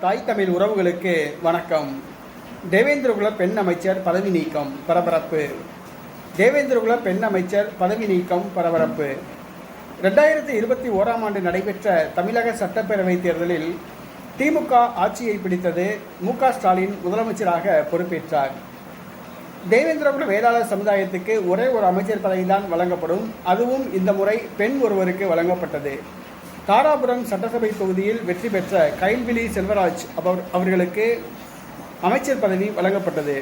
தாய் தமிழ் உறவுகளுக்கு வணக்கம். தேவேந்திரகுல பெண் அமைச்சர் பதவி நீக்கம் பரபரப்பு. தேவேந்திரகுல பெண் அமைச்சர் பதவி நீக்கம் பரபரப்பு. ரெண்டாயிரத்தி இருபத்தி ஓராம் ஆண்டு நடைபெற்ற தமிழக சட்டப்பேரவைத் தேர்தலில் திமுக ஆட்சியை பிடித்தது மு ஸ்டாலின் முதலமைச்சராக பொறுப்பேற்றார். தேவேந்திரகுல வேளாளர் சமுதாயத்துக்கு ஒரே ஒரு அமைச்சர் பதவிதான் வழங்கப்படும். அதுவும் இந்த முறை பெண் ஒருவருக்கு வழங்கப்பட்டது. தாராபுரம் சட்டசபை தொகுதியில் வெற்றி பெற்ற கைல்விழி செல்வராஜ் அவர் அவர்களுக்கு அமைச்சர் பதவி வழங்கப்பட்டது.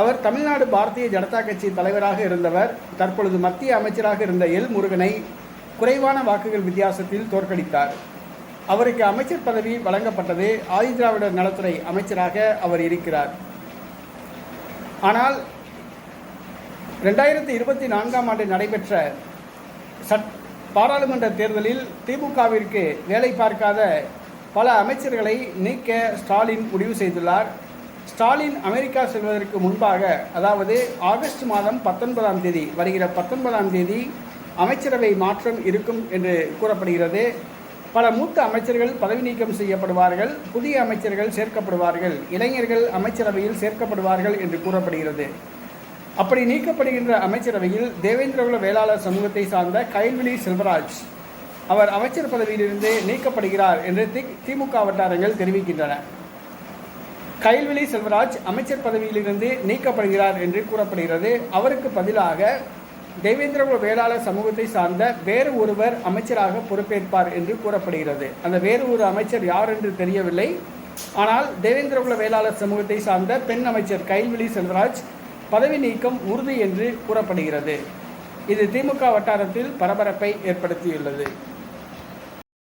அவர் தமிழ்நாடு பாரதிய ஜனதா கட்சி தலைவராக இருந்தவர். தற்பொழுது மத்திய அமைச்சராக இருந்த எல் முருகனை குறைவான வாக்குகள் வித்தியாசத்தில் தோற்கடித்தார். அவருக்கு அமைச்சர் பதவி வழங்கப்பட்டது ஆதிதிராவிடர் நலத்துறை அமைச்சராக அவர் இருக்கிறார். ஆனால் ரெண்டாயிரத்தி இருபத்தி நான்காம் ஆண்டு நடைபெற்ற சட் பாராளுமன்ற தேர்தலில் திமுகவிற்கு வேலை பார்க்காத பல அமைச்சர்களை நீக்க ஸ்டாலின் முடிவு செய்துள்ளார். ஸ்டாலின் அமெரிக்கா செல்வதற்கு முன்பாக அதாவது ஆகஸ்ட் மாதம் பத்தொன்பதாம் தேதி வருகிற பத்தொன்பதாம் தேதி அமைச்சரவை மாற்றம் இருக்கும் என்று கூறப்படுகிறது. பல மூத்த அமைச்சர்கள் பதவி நீக்கம் செய்யப்படுவார்கள் புதிய அமைச்சர்கள் சேர்க்கப்படுவார்கள் இளைஞர்கள் அமைச்சரவையில் சேர்க்கப்படுவார்கள் என்று கூறப்படுகிறது. அப்படி நீக்கப்படுகின்ற அமைச்சரவையில் தேவேந்திரகுல வேளாளர் சமூகத்தை சார்ந்த கைல்விழி செல்வராஜ் அவர் அமைச்சர் பதவியிலிருந்து நீக்கப்படுகிறார் என்று தி திமுக வட்டாரங்கள் தெரிவிக்கின்றன. கைல்விழி செல்வராஜ் அமைச்சர் பதவியிலிருந்து நீக்கப்படுகிறார் என்று கூறப்படுகிறது. அவருக்கு பதிலாக தேவேந்திரகுல வேளாளர் சமூகத்தை சார்ந்த வேறு ஒருவர் அமைச்சராக பொறுப்பேற்பார் என்று கூறப்படுகிறது. அந்த வேறு ஒரு அமைச்சர் யார் என்று தெரியவில்லை. ஆனால் தேவேந்திரகுல வேளாளர் சமூகத்தை சார்ந்த பெண் அமைச்சர் கைல்விழி செல்வராஜ் பதவி நீக்கம் உறுதி என்று கூறப்படுகிறது. இது திமுக வட்டாரத்தில் பரபரப்பை ஏற்படுத்தியுள்ளது.